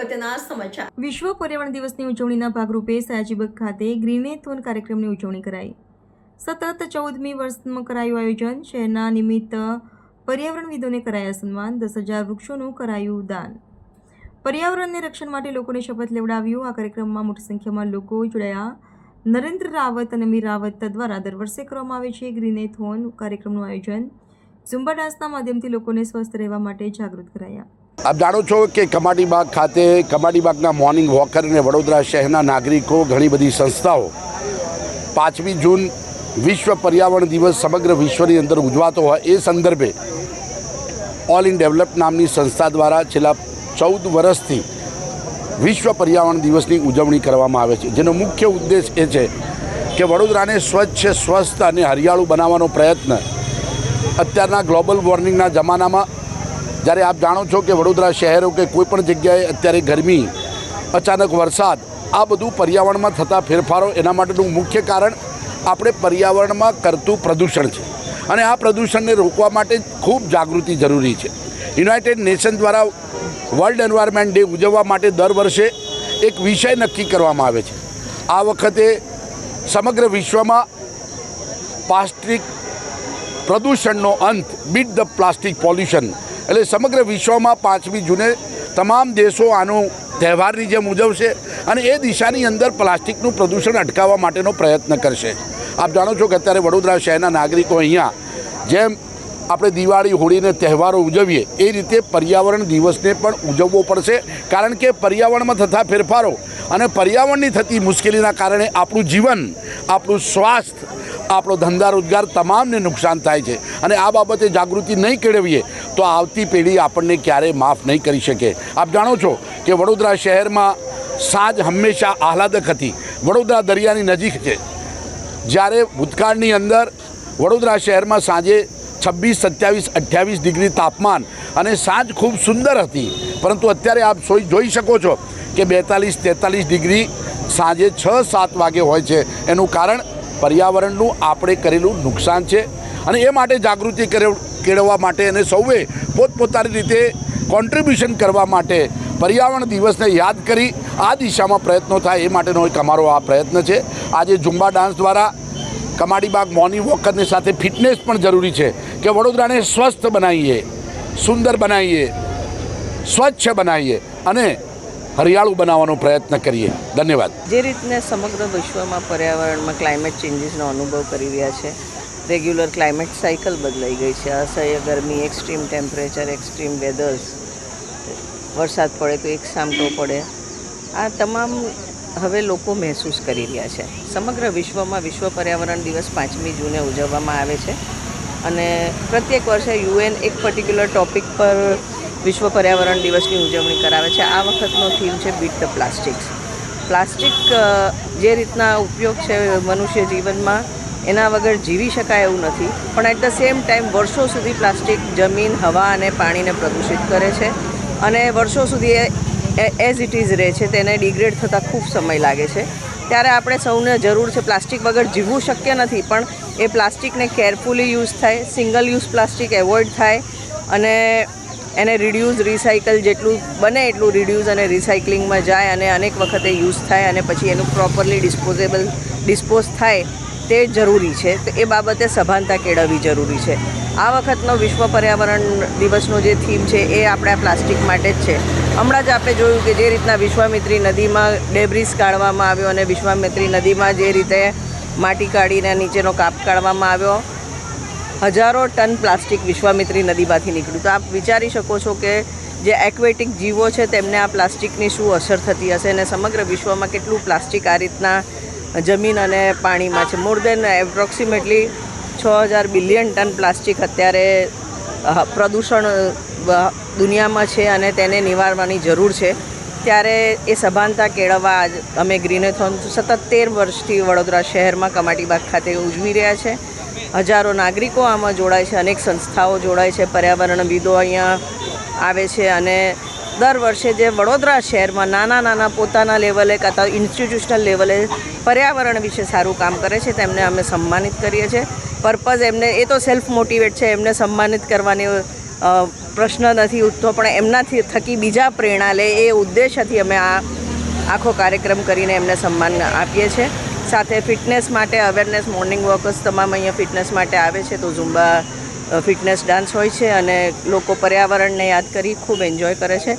અગત્યના સમાચાર. વિશ્વ પર્યાવરણ દિવસની ઉજવણીના ભાગરૂપે સયાજીબગ ખાતે ગ્રીનેથોન કાર્યક્રમની ઉજવણી કરાઈ. સતત ચૌદમી વર્ષમાં કરાયું આયોજન શહેરના નિમિત્ત પર્યાવરણવિદોને કરાયા સન્માન, દસ હજાર વૃક્ષોનું કરાયું દાન. પર્યાવરણને રક્ષણ માટે લોકોને શપથ લેવડાવ્યું. આ કાર્યક્રમમાં મોટી સંખ્યામાં લોકો જોડાયા. નરેન્દ્ર રાવત અને મીર રાવત દ્વારા દર વર્ષે કરવામાં આવે છે ગ્રીનેથોન કાર્યક્રમનું આયોજન. ઝુંબા ડાન્સના માધ્યમથી લોકોને સ્વસ્થ રહેવા માટે જાગૃત કરાયા. આપ જાણો છો કે કમાટીબાગ ખાતે કમાટીબાગના મોર્નિંગ વોકર અને વડોદરા શહેરના નાગરિકો, ઘણી બધી સંસ્થાઓ પાંચમી જૂન વિશ્વ પર્યાવરણ દિવસ સમગ્ર વિશ્વની અંદર ઉજવાતો હોય. એ સંદર્ભે ઓલ ઇન ડેવલપ નામની સંસ્થા દ્વારા છેલ્લા ચૌદ વર્ષથી વિશ્વ પર્યાવરણ દિવસની ઉજવણી કરવામાં આવે છે. જેનો મુખ્ય ઉદ્દેશ એ છે કે વડોદરાને સ્વચ્છ, સ્વસ્થ અને હરિયાળું બનાવવાનો પ્રયત્ન અત્યારના ગ્લોબલ વોર્મિંગના જમાનામાં જ્યારે આપ જાણો છો કે વડોદરા શહેરો કે કોઈપણ જગ્યાએ અત્યારે ગરમી, અચાનક વરસાદ, આ બધું પર્યાવરણમાં થતા ફેરફારો એના માટેનું મુખ્ય કારણ આપણે પર્યાવરણમાં કરતું પ્રદૂષણ છે. અને આ પ્રદૂષણને રોકવા માટે ખૂબ જાગૃતિ જરૂરી છે. યુનાઇટેડ નેશન દ્વારા વર્લ્ડ એન્વાયરમેન્ટ ડે ઉજવવા માટે દર વર્ષે એક વિષય નક્કી કરવામાં આવે છે. આ વખતે સમગ્ર વિશ્વમાં પ્લાસ્ટિક પ્રદૂષણનો અંત, બીટ ધ પ્લાસ્ટિક પોલ્યુશન એટલે સમગ્ર વિશ્વમાં પાંચમી જૂને તમામ દેશો આનું તહેવારની જેમ ઉજવશે અને એ દિશાની અંદર પ્લાસ્ટિકનું પ્રદૂષણ અટકાવવા માટેનો પ્રયત્ન કરશે. આપ જાણો છો કે અત્યારે વડોદરા શહેરના નાગરિકો અહીંયા જેમ આપણે દિવાળી હોળીને તહેવારો ઉજવીએ, એ રીતે પર્યાવરણ દિવસને પણ ઉજવવો પડશે. કારણ કે પર્યાવરણમાં થતા ફેરફારો અને પર્યાવરણની થતી મુશ્કેલીના કારણે આપણું જીવન, આપણું સ્વાસ્થ્ય, આપણો ધંધા રોજગાર તમામને નુકસાન થાય છે. અને આ બાબતે જાગૃતિ નહીં કેળવીએ તો આવતી પેઢી આપણને ક્યારેય માફ નહીં કરી શકે. આપ જાણો છો કે વડોદરા શહેરમાં સાંજ હંમેશા આહલાદક હતી. વડોદરા દરિયાની નજીક છે. જ્યારે ભૂતકાળની અંદર વડોદરા શહેરમાં સાંજે છવ્વીસ, સત્યાવીસ, અઠ્યાવીસ ડિગ્રી તાપમાન અને સાંજ ખૂબ સુંદર હતી. પરંતુ અત્યારે આપ જોઈ શકો છો કે બેતાલીસ, તેતાલીસ ડિગ્રી સાંજે છ, સાત વાગે હોય છે. એનું કારણ પર્યાવરણનું આપણે કરેલું નુકસાન છે. અને એ માટે જાગૃતિ કરે- કેળવવા માટે અને સૌએ પોતપોતાની રીતે કોન્ટ્રીબ્યુશન કરવા માટે પર્યાવરણ દિવસને યાદ કરી આ દિશામાં પ્રયત્નો થાય એ માટેનો એક અમારો આ પ્રયત્ન છે. આજે ઝુંબા ડાન્સ દ્વારા કમાડીબાગ મોર્નિંગ વોકરની સાથે ફિટનેસ પણ જરૂરી છે કે વડોદરાને સ્વસ્થ બનાવીએ, સુંદર બનાવીએ, સ્વચ્છ બનાવીએ અને હરિયાળું બનાવવાનો પ્રયત્ન કરીએ. ધન્યવાદ. જે રીતને સમગ્ર વિશ્વમાં પર્યાવરણમાં ક્લાઇમેટ ચેન્જીસનો અનુભવ કરી રહ્યા છે રેગ્યુલર ક્લાઇમેટ સાયકલ બદલાઈ ગઈ છે. અસહ્ય ગરમી એક્સ્ટ્રીમ ટેમ્પરેચર એક્સ્ટ્રીમ વેધર્સ વરસાદ પડે તો એક સામટો પડે. આ તમામ હવે લોકો મહેસૂસ કરી રહ્યા છે. સમગ્ર વિશ્વમાં વિશ્વ પર્યાવરણ દિવસ પાંચમી જૂને ઉજવવામાં આવે છે અને પ્રત્યેક વર્ષે યુએન એક પર્ટિક્યુલર ટોપિક પર વિશ્વ પર્યાવરણ દિવસની ઉજવણી કરાવે છે. આ વખતનો થીમ છે બીટ ધ પ્લાસ્ટિક્સ પ્લાસ્ટિક જે રીતના ઉપયોગ છે મનુષ્ય જીવનમાં એના વગર જીવી શકાય એવું નથી. પણ એટ ધ સેમ ટાઈમ વર્ષો સુધી પ્લાસ્ટિક, જમીન, હવા અને પાણીને પ્રદૂષિત કરે છે અને વર્ષો સુધી એઝ ઇટ ઇઝ રહે છે, તેને ડિગ્રેડ થતાં ખૂબ સમય લાગે છે. ત્યારે આપણે સૌને જરૂર છે પ્લાસ્ટિક વગર જીવવું શક્ય નથી, પણ એ પ્લાસ્ટિકને કેરફુલી યુઝ થાય સિંગલ યુઝ પ્લાસ્ટિક એવોઇડ થાય અને એને રિડ્યુઝ રિસાયકલ જેટલું બને એટલું રિડ્યુઝ અને રિસાયકલિંગમાં જાય અને અનેક વખતે યુઝ થાય અને પછી એનું પ્રોપરલી ડિસ્પોઝેબલ ડિસ્પોઝ થાય. તે જરૂરી છે. તો એ બાબતે સભાનતા કેળવવી જરૂરી છે. આ વખતનો વિશ્વ પર્યાવરણ દિવસનો જે થીમ છે એ આપણે આ પ્લાસ્ટિક માટે જ છે. હમણાં જ આપણે જોયું કે જે રીતના વિશ્વામિત્રી નદીમાં ડેબ્રિસ કાઢવામાં આવ્યો અને વિશ્વામિત્રી નદીમાં જે રીતે માટી કાઢીને નીચેનો કાપ કાઢવામાં આવ્યો, હજારો ટન પ્લાસ્ટિક વિશ્વામિત્રી નદીમાંથી નીકળ્યું. તો આપ વિચારી શકો છો કે જે એક્વેટિક જીવો છે તેમને આ પ્લાસ્ટિકની શું અસર થતી હશે અને સમગ્ર વિશ્વમાં કેટલું પ્લાસ્ટિક આ રીતના જમીન અને પાણીમાં છે. મોર દેન એપ્રોક્સિમેટલી છ હજાર બિલિયન ટન પ્લાસ્ટિક અત્યારે પ્રદૂષણ દુનિયામાં છે અને તેને નિવારવાની જરૂર છે. ત્યારે એ સભાનતા કેળવવા આજ અમે ગ્રીનેથોન સતત તેર વર્ષથી વડોદરા શહેરમાં કમાટીબાગ ખાતે ઉજવી રહ્યા છે. હજારો નાગરિકો આમાં જોડાય છે, અનેક સંસ્થાઓ જોડાય છે, પર્યાવરણવિદો અહીંયા આવે છે અને દર વર્ષે જે વડોદરા શહેરમાં નાના નાના પોતાના લેવલે કાં તો ઇન્સ્ટિટ્યુશનલ લેવલે પર્યાવરણ વિશે સારું કામ કરે છે, તેમને અમે સન્માનિત કરીએ છીએ. પર્પઝ એમને, એ તો સેલ્ફ મોટિવેટ છે, એમને સન્માનિત કરવાની પ્રશ્ન નથી ઉઠતો, પણ એમનાથી થકી બીજા પ્રેરણા લે એ ઉદ્દેશથી અમે આ આખો કાર્યક્રમ કરીને એમને સન્માન આપીએ છીએ. સાથે ફિટનેસ માટે અવેરનેસ મોર્નિંગ વોકર્સ તમામ અહીંયા ફિટનેસ માટે આવે છે, તો ઝુંબા ફિટનેસ ડાન્સ હોય છે અને લોકો પર્યાવરણને યાદ કરી ખૂબ એન્જોય કરે છે.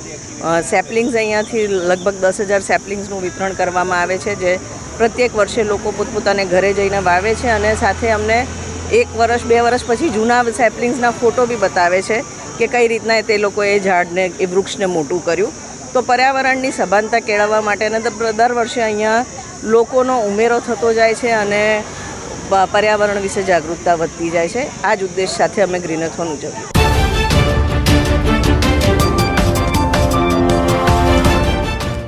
સેપલિંગ્સ અહીંયાથી લગભગ દસ હજાર સેપલિંગ્સનું વિતરણ કરવામાં આવે છે, જે પ્રત્યેક વર્ષે લોકો પોતપોતાને ઘરે જઈને વાવે છે અને સાથે અમને એક વર્ષ, બે વર્ષ પછી જૂના સેપલિંગ્સના ફોટો બી બતાવે છે કે કઈ રીતના તે લોકોએ ઝાડને, એ વૃક્ષને મોટું કર્યું. તો પર્યાવરણની સભાનતા કેળવવા માટે અને દર વર્ષે અહીંયા લોકોનો ઉમેરો થતો જાય છે અને પર્યાવરણ વિશે જાગૃતતા વધતી જાય છે. આ જ ઉદ્દેશ સાથે અમે ગ્રીનથોન ઉજવીએ.